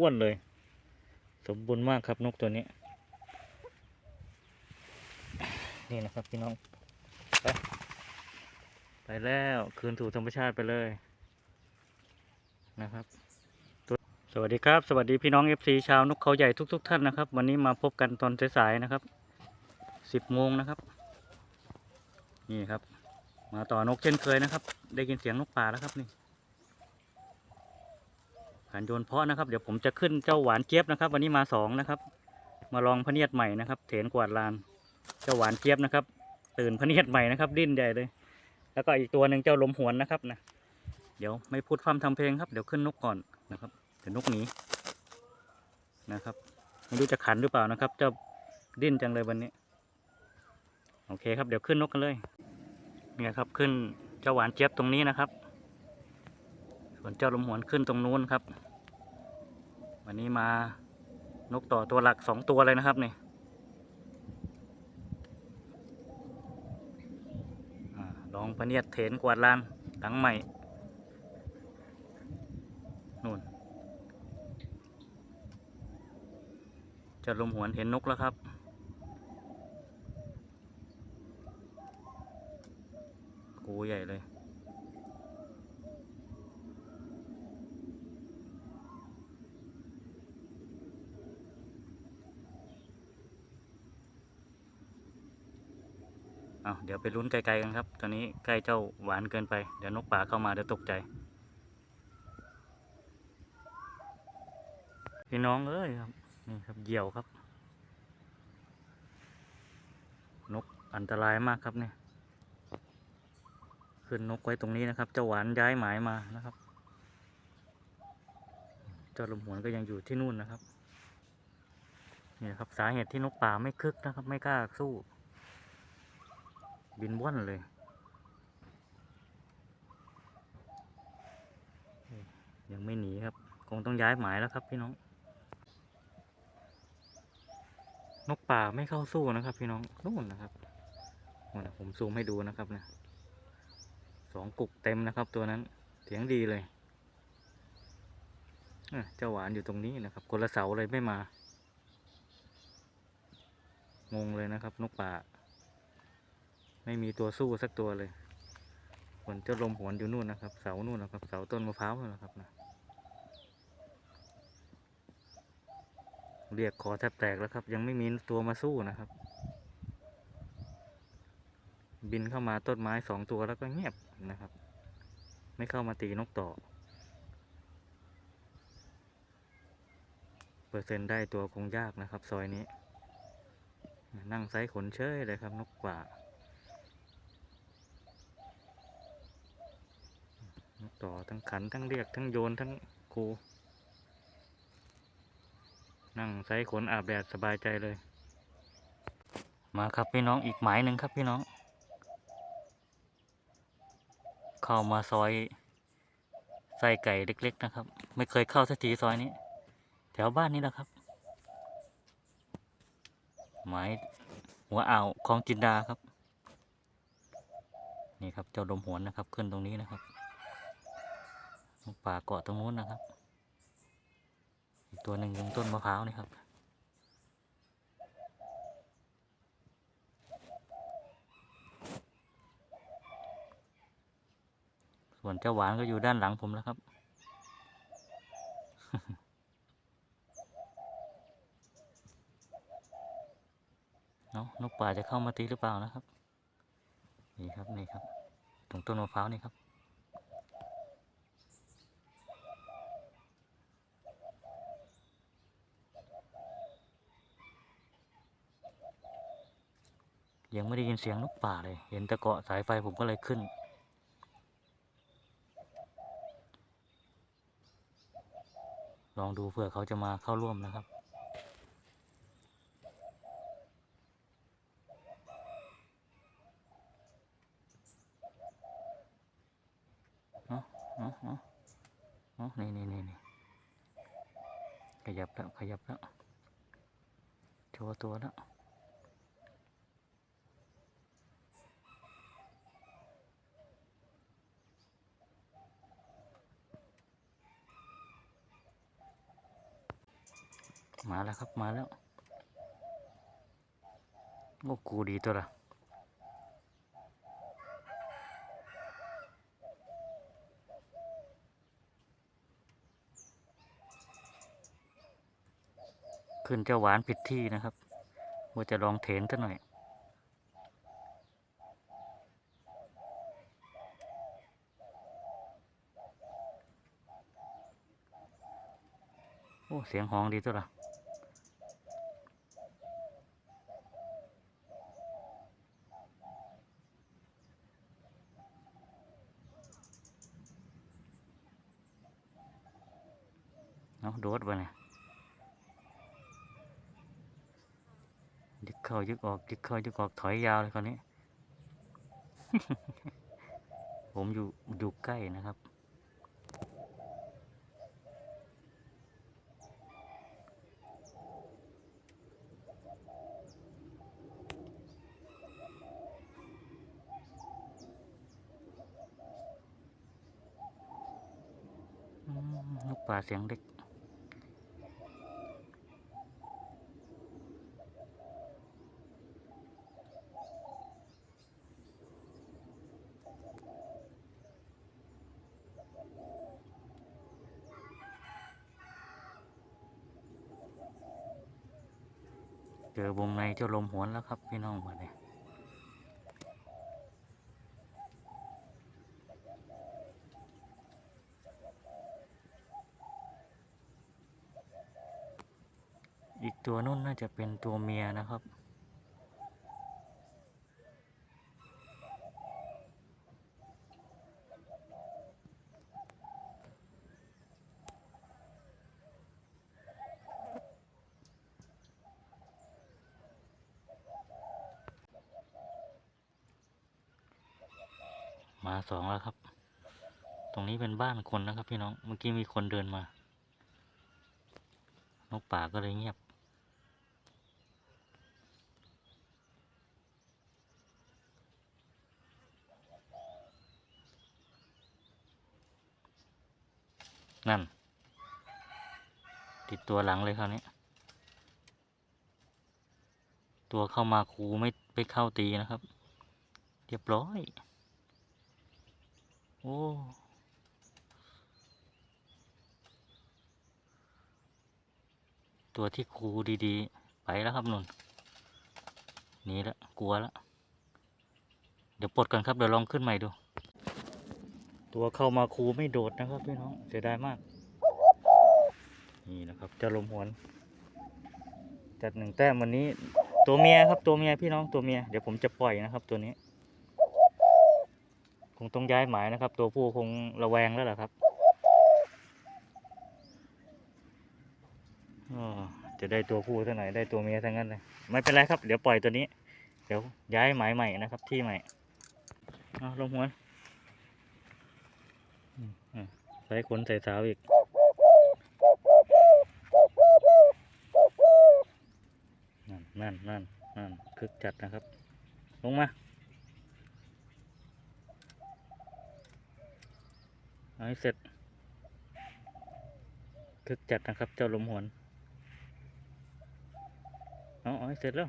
อ้วนเลย สมบูรณ์มากครับนกตัวนี้ นี่นะครับพี่น้อง ไปไปแล้วคืนสู่ธรรมชาติไปเลยนะครับสวัสดีครับสวัสดีพี่น้อง FC ชาวนกเขาใหญ่ทุกๆท่านนะครับ วันนี้มาพบกันตอนสายๆนะครับ10โมงนะครับ นี่ครับ มาต่อนกเช่นเคยนะครับ ได้ยินเสียงนกป่าแล้วครับนี่ ผ่านโยนเพาะนะครับ เดี๋ยวผมจะขึ้นเจ้าหวานเจี๊ยบนะครับ วันนี้มาสองนะครับ มาลองพเนียดใหม่นะครับ เถนกวาดลาน เจ้าหวานเจี๊ยบนะครับ ตื่นพเนียดใหม่นะครับ ดิ้นใหญ่เลย แล้วก็อีกตัวหนึ่งเจ้าลมหวนนะครับนะ เดี๋ยวไม่พูดความทำเพลงครับ เดี๋ยวขึ้นนกก่อนนะครับเดี๋ยวนกหนีนะครับ ไม่รู้จะขันหรือเปล่านะครับ เจ้าดิ้นจังเลยวันนี้ โอเคครับ เดี๋ยวขึ้นนกกันเลย เนี่ยครับขึ้นเจ้าหวานเจี๊ยบตรงนี้นะครับ ส่วนเจ้าลมหวนขึ้นตรงนู้นครับ วันนี้มานกต่อตัวหลักสองตัวเลยนะครับนี่ลองพะเนียดเถนกวาดลานหลังใหม่นู่นจ้าลมหวนเห็นนกแล้วครับ กูใหญ่เลย เอาเดี๋ยวไปลุ้นไกลๆกันครับ ตอนนี้ใกล้เจ้าหวานเกินไป เดี๋ยวนกป่าเข้ามาเดี๋ยวตกใจ พี่น้องเอ้ยครับนี่ครับเหยี่ยวครับ นกอันตรายมากครับเนี่ยขึ้นนกไว้ตรงนี้นะครับ เจ้าหวานย้ายหมายมานะครับ เจ้าลมหวนก็ยังอยู่ที่นู่นนะครับนี่ครับสาเหตุที่นกป่าไม่คึกนะครับ ไม่กล้าสู้ บินว่อนเลย ยังไม่หนีครับ คงต้องย้ายหมายแล้วครับพี่น้อง นกป่าไม่เข้าสู้นะครับ พี่น้องนู่นนะครับนะผมซูมให้ดูนะครับนะสองกุกเต็มนะครับ ตัวนั้นเสียงดีเลยเอ้อเจ้าหวานอยู่ตรงนี้นะครับคนละเสาเลยไม่มา งงเลยนะครับ นกป่า ไม่มีตัวสู้สักตัวเลยส่วนเจ้าลมหวนอยู่นู่นนะครับ เสานู่นนะครับ เสาต้นมะพร้าวนู่นนะครับนะเรียกคอแทบแตกแล้วครับ ยังไม่มีตัวมาสู้นะครับ บินเข้ามาต้นไม้สองตัวแล้วก็เงียบนะครับ ไม่เข้ามาตีนกต่อ เปอร์เซ็นต์ได้ตัวคงยากนะครับ ซอยนี้ นั่งไซส์ขนเชยเลยครับนกป่า นก ต่อทั้งขันทั้งเรียกทั้งโยนทั้งครูนั่งไซส์ขนอาบแดดสบายใจเลย มาครับพี่น้องอีกหมายหนึ่งครับพี่น้อง เข้ามาซอยไส้ไก่เล็ก ๆ นะครับ ไม่เคยเข้าสักทีซอยนี้ แถวบ้านนี้แหละครับ หมายหัวอ่าวคลองจินดาครับ นี่ครับเจ้าดมหวนนะครับ ขึ้นตรงนี้นะครับ ป่าเกาะตรงนู้นนะครับ อีกตัวหนึ่งอยังต้นมะพร้าวนี่ครับส่วนเจ้าหวานก็อยู่ด้านหลังผมแล้วครับ เนาะนกป่าจะเข้ามาตีหรือเปล่านะครับ นี่ครับ นี่ครับ ตรงต้นมะพร้าวนี่ครับ ยังไม่ได้ยินเสียงนกป่าเลย เห็นต่เกาะสายไฟผมก็เลยขึ้น ลองดูเผื่อเขาจะมาเข้าร่วมนะครับเนาะเนาะเนาะเนาะนี่นี่นี่นี่ขยับแล้ว ขยับแล้ว โชว์ตัวแล้ว มาแล้วครับมาแล้วโอ้กูดีตัวละขึ้นเจ้าหวานผิดที่นะครับว่าจะลองเถนซะหน่อยโอ้ เสียงห้องดีตัวละ เอาโดดไปเนี่ยยึกเข้ายึกออกยึกเข้ายึกออกถอยยาวเลยคราวนี้ ผมอยู่อยู่ใกล้นะครับอืมนกป่าเสียงเล็ก อวงในเจ้าลมหวนแล้วครับพี่น้องมาเนี่ยอีกตัวนุ่นน่าจะเป็นตัวเมียนะครับ มาสองแล้วครับ ตรงนี้เป็นบ้านคนนะครับ พี่น้อง เมื่อกี้มีคนเดินมา นกป่าก็เลยเงียบ นั่น ติดตัวหลังเลยคราวนี้ตัวเข้ามาครูไม่ไปเข้าตีนะครับ เรียบร้อย โอ้ตัวที่ครูดีๆ ไปแล้วครับนุ่นหนีแล้วกลัวแล้วเดี๋ยวปลดกันครับเดี๋ยวลองขึ้นใหม่ดู ตัวเข้ามาครูไม่โดดนะครับพี่น้องเสียดายมาก นี่นะครับจะลมหวน จัดหนึ่งแต้มวันนี้ ตัวเมียครับตัวเมียพี่น้องตัวเมียเดี๋ยวผมจะปล่อยนะครับตัวนี้ งต้องย้ายหมายนะครับ ตัวผู้คงระแวงแล้วล่ะครับอ้อจะได้ตัวผู้เท่าไหร่ได้ตัวเมียทั้งนั้นเลยไม่เป็นไรครับเดี๋ยวปล่อยตัวนี้ เดี๋ยวย้ายหมายใหม่นะครับที่ใหม่เอาลงหัวนใส่ขนใส่สาวอีกนั่นนั่นนั่นนั่นคึกจัดนะครับ ลงมา เอาให้เสร็จคึกจัดนะครับ เจ้าลมหวนเอาเอาให้เสร็จแล้ว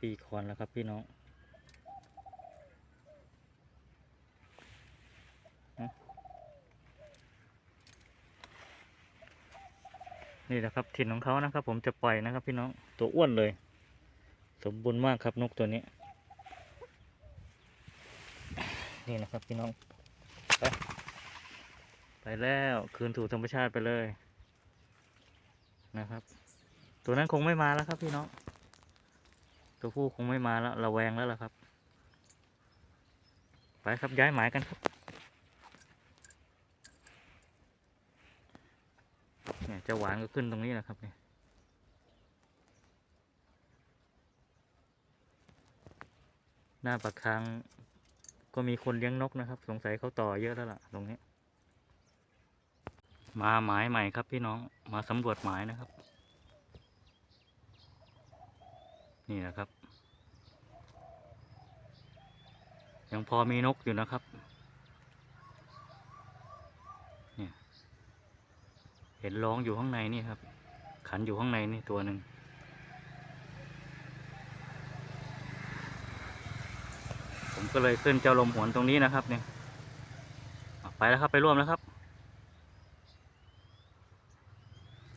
ปีคอนแล้วครับพี่น้องนี่แหละครับถิ่นของเขานะครับ ผมจะปล่อยนะครับ พี่น้องตัวอ้วนเลย สมบูรณ์มากครับนกตัวนี้ นี่นะครับพี่น้อง ไปไปแล้วคืนสู่ธรรมชาติไปเลย นะครับ ตัวนั้นคงไม่มาแล้วครับพี่น้อง ตัวผู้คงไม่มาแล้วระแวงแล้วล่ะครับ ไปครับย้ายหมายกันครับเนี่ยจะหวานก็ขึ้นตรงนี้นะครับเนี่ยหน้าปากทาง ก็มีคนเลี้ยงนกนะครับ สงสัยเขาต่อเยอะแล้วล่ะ ตรงนี้ มาหมายใหม่ครับพี่น้องมาสำรวจหมายนะครับ นี่นะครับ ยังพอมีนกอยู่นะครับเห็นร้องอยู่ข้างในนี่ครับ ขันอยู่ข้างในนี่ตัวหนึ่ง ผมก็เลยขึ้นเจ้าลมหวนตรงนี้นะครับเนี่ยไปแล้วครับไปร่วมแล้วครับ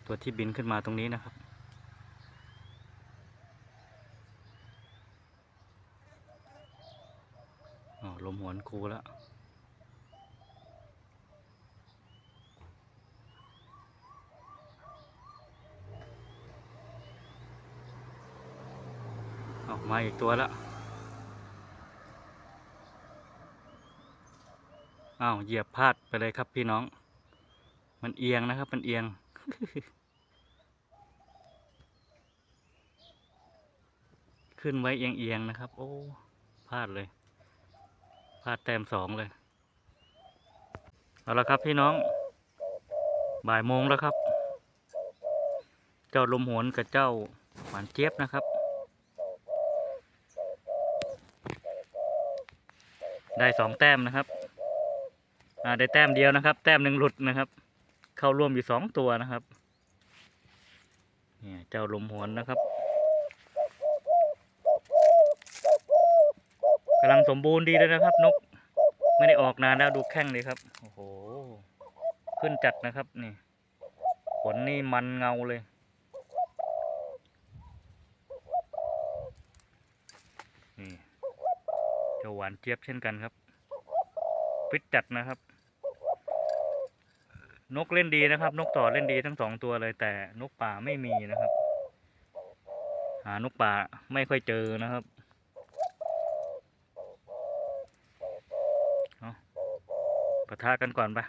ตัวที่บินขึ้นมาตรงนี้นะครับอ๋อลมหวนกูแล้วออกมาอีกตัวแล้ว อ้าวเหยียบพลาดไปเลยครับพี่น้อง มันเอียงนะครับ มันเอียง ขึ้นไว้เอียงๆนะครับ โอ้พลาดเลยพลาดแต้มสองเลย เอาละครับพี่น้อง บ่ายโมงแล้วครับ เจ้าลมหวนกับเจ้าหวานเจี๊ยบนะครับ ได้สองแต้มนะครับ ได้แต้มเดียวนะครับ แต้มหนึ่งหลุดนะครับ เข้าร่วมอยู่สองตัวนะครับเนี่ยเจ้าลมหวนนะครับกำลังสมบูรณ์ดีเลยนะครับ นก ไม่ได้ออกนานแล้วดูแข้งเลยครับโอ้โหขึ้นจัดนะครับนี่ขนนี่มันเงาเลยนี่เจ้าหวานเจี๊ยบเช่นกันครับฟิตจัดนะครับ นกเล่นดีนะครับ นกต่อเล่นดีทั้งสองตัวเลย แต่นกป่าไม่มีนะครับ หานกป่าไม่ค่อยเจอนะครับเอาปะทะกันก่อนปะ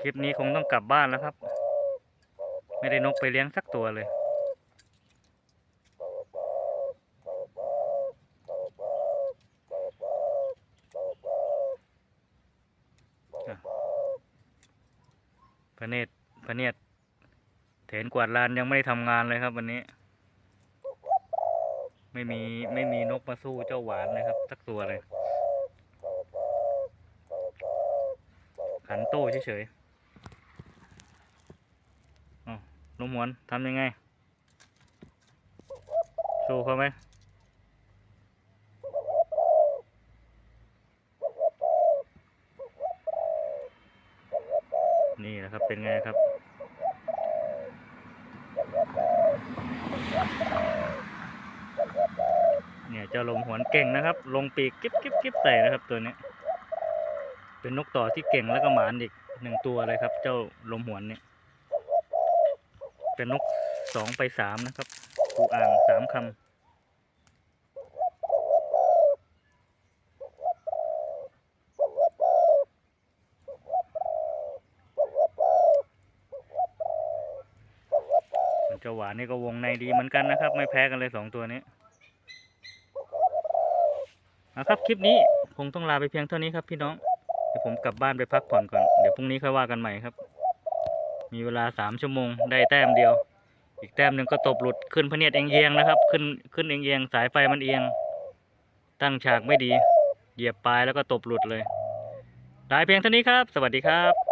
คลิปนี้คงต้องกลับบ้านแล้วครับ ไม่ได้นกไปเลี้ยงสักตัวเลย พระเนตรพระเนตรเถนกวาดลานยังไม่ได้ทำงานเลยครับ วันนี้ ไม่มีไม่มีนกมาสู้เจ้าหวานเลยครับ สักตัวเลยหันโต้เฉยๆอ๋อลุงหวนทำยังไง สู้เขาไหม นี่นะครับ เป็นไงครับ เนี่ยเจ้าลมหวนเก่งนะครับ ลงปีกกิ๊บกิ๊บกิ๊บใส่นะครับตัวนี้ เป็นนกต่อที่เก่งแล้วก็หมานอีกหนึ่งตัวเลยครับ เจ้าลมหวนเนี่ย เป็นนกสองไปสามนะครับกูอ่างสามคำ ส่วนเจ้านี่ก็วงในดีเหมือนกันนะครับ ไม่แพ้กันเลยสองตัวนี้เอาครับคลิปนี้คงต้องลาไปเพียงเท่านี้ครับพี่น้องเดี๋ยวผมกลับบ้านไปพักผ่อนก่อนเดี๋ยวพรุ่งนี้ค่อยว่ากันใหม่ครับ มีเวลาสามชั่วโมงได้แต้มเดียว อีกแต้มหนึ่งก็ตบหลุดขึ้นพเนียดเอียงๆนะครับ ขึ้นขึ้นเอียงๆสายไฟมันเอียง ตั้งฉากไม่ดี เหยียบปลายแล้วก็ตบหลุดเลยลาเพียงเท่านี้ครับ สวัสดีครับ